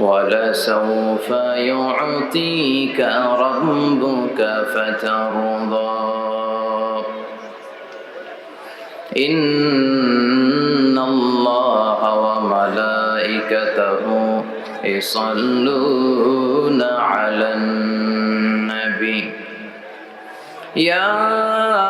ولسوف يعطيك ربك فترضى. إن الله وملائكته يصلون على النبي. يا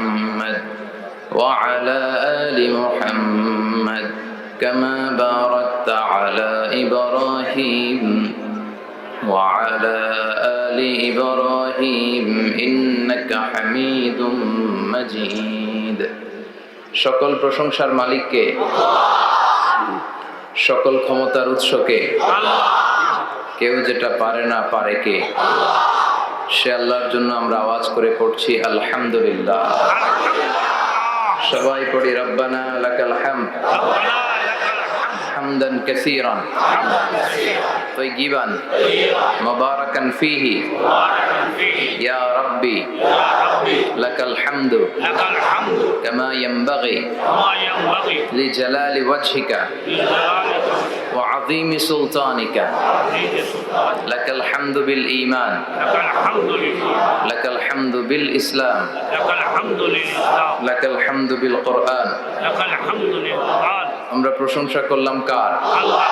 وعلى آل محمد كما باركت على إبراهيم وعلى آل إبراهيم إنك حميد مجيد সকল প্রশংসার মালিককে সকল ক্ষমতার উৎসকে কেউ যেটা পারে না পারে কে সে আল্লাহর জন্য আমরা আওয়াজ করে পড়ছি আলহামদুলিল্লাহ সবাই পড়ি রব্বানা লাকাল হামদ ربنا لك الحمد حمدا كثيرا حمدا كثيرا طيبا مباركا فيه مباركا فيه لك الحمد لك الحمد كما ينبغي كما ينبغي لجلال وجهك لجلال ওয়া আযীমি সুলতানিকা। লাকাল হামদু لك الحمد লাকাল لك الحمد লাকাল لك الحمد ইসলাম। لك الحمد লিল لك الحمد হামদু আমরা প্রশংসা করলাম কার? আল্লাহ।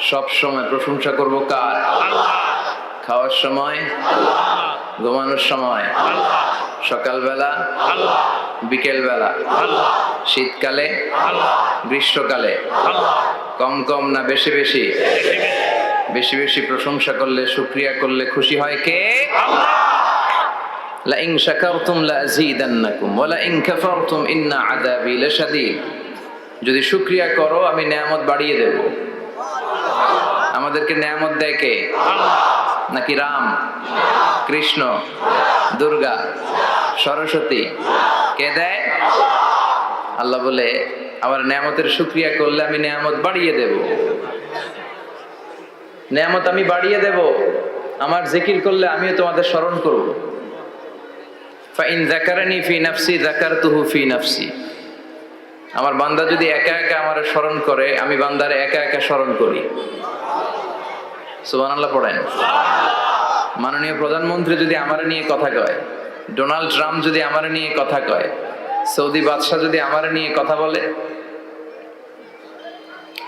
সব সময় প্রশংসা করব কার? আল্লাহ। খাওয়ার সময় ঘুমানোর সময়। আল্লাহ। সকালবেলা الله বিকেলবেলা الله শীতকালে الله গ্রীষ্মকালে الله কম কম না বেশি বেশি বেশি বেশি প্রশংসা করলে শুক্রিয়া করলে খুশি হয় কে لئن شكرتم لأزيدنكم ولئن كفرتم إن عذابي لشديد যদি শুক্রিয়া করো আমি নিয়ামত বাড়িয়ে দেব আমাদেরকে নিয়ামত দেয় কে নাকি রাম কৃষ্ণ দুর্গা, সরস্বতী। কে দেয়? আল্লাহ বলে, আমার নিয়ামতের শুক্রিয়া করলে আমি নিয়ামত বাড়িয়ে দেব। নিয়ামত আমি বাড়িয়ে দেব। আমার জিকির করলে আমিও তোমাদের স্মরণ করব। ফাইন ফি নাফসি। আমার বান্দা যদি একা একা আমার স্মরণ করে, আমি বান্দারে একা একা স্মরণ করি। সুবহানাল্লাহ পড়েন। মাননীয় প্রধানমন্ত্রী যদি আমার নিয়ে কথা কয়, ডোনাল্ড ট্রাম্প যদি আমার নিয়ে কথা কয়, সৌদি বাদশাহ যদি আমার নিয়ে কথা বলে,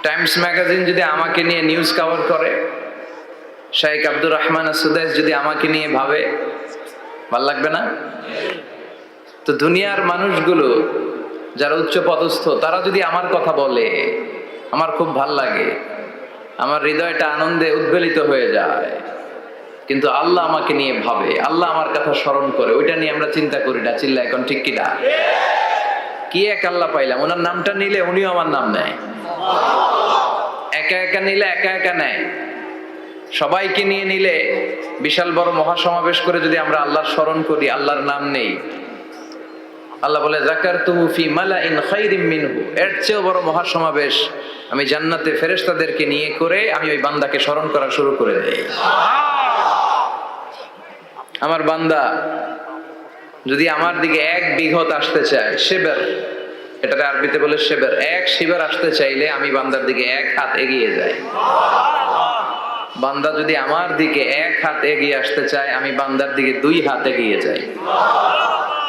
টাইমস ম্যাগাজিন যদি আমাকে নিয়ে নিউজ কভার করে, শাইখ আব্দুর রহমান সুদেশ যদি আমাকে নিয়ে ভাবে, ভালো লাগবে না? তো দুনিয়ার মানুষগুলো যারা উচ্চ পদস্থ, তারা যদি আমার কথা বলে, আমার খুব ভালো লাগে, আমার হৃদয়টা আনন্দে উদ্বেলিত হয়ে যায়। কিন্তু আল্লাহ আমাকে নিয়ে ভাবে, আল্লাহ আমার কথা স্মরণ করে, ওইটা নিয়ে আমরা চিন্তা করি না চিল্লা এখন ঠিক কিনা? কি এক আল্লাহ পাইলাম? ওনার নামটা নিলে উনিও আমার নাম নেয়। একা একা নিলে একা একা নেয়। সবাইকে নিয়ে নিলে বিশাল বড় মহাসমাবেশ করে যদি আমরা আল্লাহর স্মরণ করি, আল্লাহর নাম নেই। আল্লাহ বলে জাকার তুহু ফি মালা ইন খাইরিম মিনহু। এর চেয়েও বড় মহাসমাবেশ আমি জান্নাতে ফেরেশতাদেরকে নিয়ে করে আমি ওই বান্দাকে স্মরণ করা শুরু করে দেই। আমার বান্দা, যদি আমার দিকে এক বিঘত আসতে চায়, সেবের এটাতে আরবিতে বলে সেবের, এক শিবের আসতে চাইলে আমি বান্দার দিকে এক হাত এগিয়ে যাই। বান্দা যদি আমার দিকে এক হাত এগিয়ে আসতে চায়, আমি বান্দার দিকে দুই হাত এগিয়ে যাই।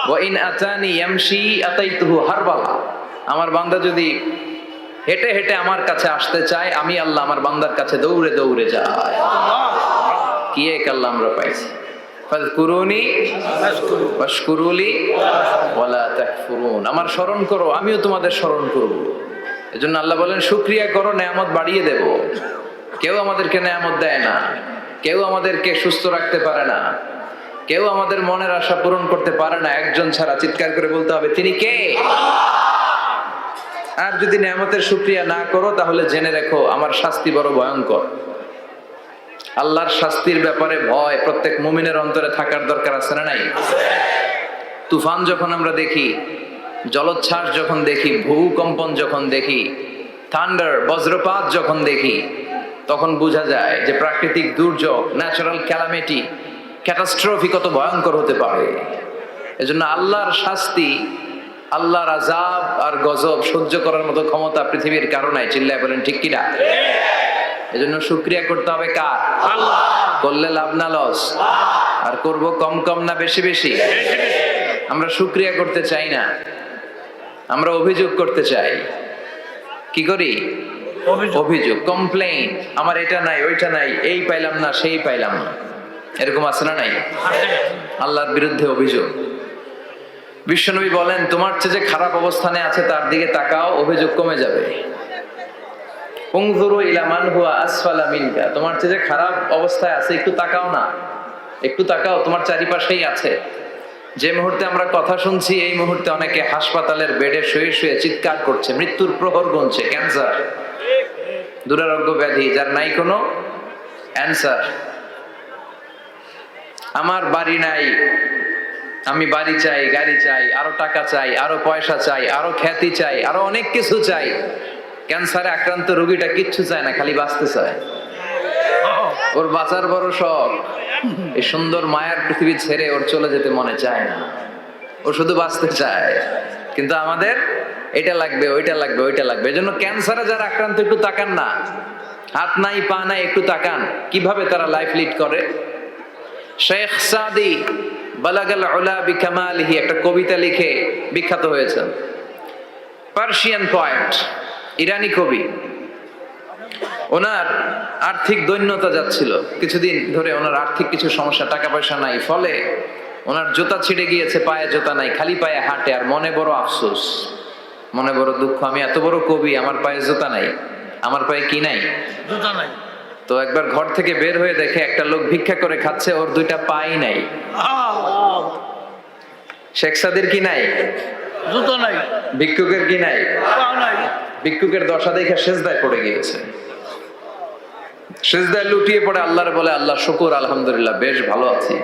ওয়াইন আতানি ইয়ামশি আতাইতুহু হারবালা। আমার বান্দা যদি হেঁটে হেঁটে আমার কাছে আসতে চায়, আমি আল্লাহ আমার বান্দার কাছে দৌড়ে দৌড়ে যাই। কি এক আল্লাহ আমরা পাইছি। আমার স্মরণ করো, আমিও তোমাদের স্মরণ করব। এজন্য আল্লাহ বলেন, শুকরিয়া করো, নেয়ামত বাড়িয়ে দেব। কেউ আমাদেরকে নেয়ামত দেয় না। কেউ আমাদেরকে সুস্থ রাখতে পারে না। কেউ আমাদের মনের আশা পূরণ করতে পারে না। একজন ছাড়া চিৎকার করে বলতে হবে, তিনি কে? আর যদি নেয়ামতের শুক্রিয়া না করো, তাহলে জেনে রেখো, আমার শাস্তি বড় ভয়ঙ্কর। আল্লাহর শাস্তির ব্যাপারে ভয় প্রত্যেক মুমিনের অন্তরে থাকার দরকার আছে না নাই? তুফান যখন আমরা দেখি, জলোচ্ছ্বাস যখন দেখি, ভূকম্পন যখন দেখি থান্ডার বজ্রপাত যখন দেখি, তখন বোঝা যায় যে প্রাকৃতিক দুর্যোগ ন্যাচারাল ক্যালামিটি ক্যাটাস্ট্রফি কত ভয়ঙ্কর হতে পারে। এজন্য আল্লাহর শাস্তি, আল্লাহর আজাব আর গজব সহ্য করার মতো ক্ষমতা পৃথিবীর কারণে চিল্লায় বলেন, ঠিক কিনা? এজন্য শুক্রিয়া করতে হবে কার? করলে লাভ না লস। আর করব কম কম না বেশি বেশি। আমরা শুক্রিয়া করতে চাই না। আমরা অভিযোগ করতে চাই। কি করি? অভিযোগ। কমপ্লেইন আমার এটা নাই ওইটা নাই এই পাইলাম না সেই পাইলাম না। এরকম আছে না নাই? আল্লাহর বিরুদ্ধে অভিযোগ। বিশ্বনবী বলেন তোমার চেয়ে যে খারাপ অবস্থানে আছে তার দিকে তাকাও অভিযোগ কমে যাবে। উংজুরু ইলা মান হুয়া আসফালা মিনকা। তোমার যে খারাপ অবস্থায় আছে, একটু তাকাও না। একটু তাকাও, তোমার চারিপাশেই আছে। যে মুহূর্তে আমরা কথা শুনছি, এই মুহূর্তে অনেকে হাসপাতালের বেডে শুয়ে শুয়ে চিৎকার করছে, মৃত্যুর প্রহর গুনছে, ক্যান্সার, দুরারোগ্য ব্যাধি, যার নাই কোনো অ্যান্সার। আমার বাড়ি নাই, আমি বাড়ি চাই, গাড়ি চাই, আরও টাকা চাই, আরও পয়সা চাই, আরও খ্যাতি চাই, আরও অনেক কিছু চাই। ক্যান্সারে আক্রান্ত রোগীটা কিচ্ছু চায় না, খালি বাঁচতে চায়। ওর বাঁচার বড় শখ। এই সুন্দর মায়ার পৃথিবী ছেড়ে ওর চলে যেতে মনে চায় না। ও শুধু বাঁচতে চায়। কিন্তু আমাদের এটা লাগবে, ওইটা লাগবে ওইটা লাগবে। এজন্য ক্যান্সারে যারা আক্রান্ত, একটু তাকান না। হাত নাই, পা নাই, একটু তাকান। কীভাবে তারা লাইফ লিড করে? শেখ সাদি বালাগাল উলা বিকামালিহি একটা কবিতা লিখে বিখ্যাত হয়েছেন। পার্সিয়ান পয়েন্ট ইরানি কবি। ওনার আর্থিক দৈন্যতা যাচ্ছিল। কিছুদিন ধরে ওনার আর্থিক কিছু সমস্যা টাকা পয়সা নাই। ফলে ওনার জুতা ছিঁড়ে গিয়েছে পায়ে জুতা নাই খালি পায়ে হাঁটে। আর মনে বড় আফসোস মনে বড় দুঃখ। আমি এত বড় কবি আমার পায়ে জুতা নাই। আমার পায়ে কি নাই? জুতা নাই। তো একবার ঘর থেকে বের হয়ে দেখে একটা লোক ভিক্ষা করে খাচ্ছে ওর দুইটা পাই নাই। শেখ সাদির কি নাই? জুতো নাই। ভিক্ষুকের কি নাই। ভিক্ষুকের দশা দেখে সেজদায় পড়ে গিয়েছে। সেজদায় লুটিয়ে পড়ে আল্লাহর বলে, আল্লাহ, শুকুর, আলহামদুলিল্লাহ, বেশ ভালো আছি।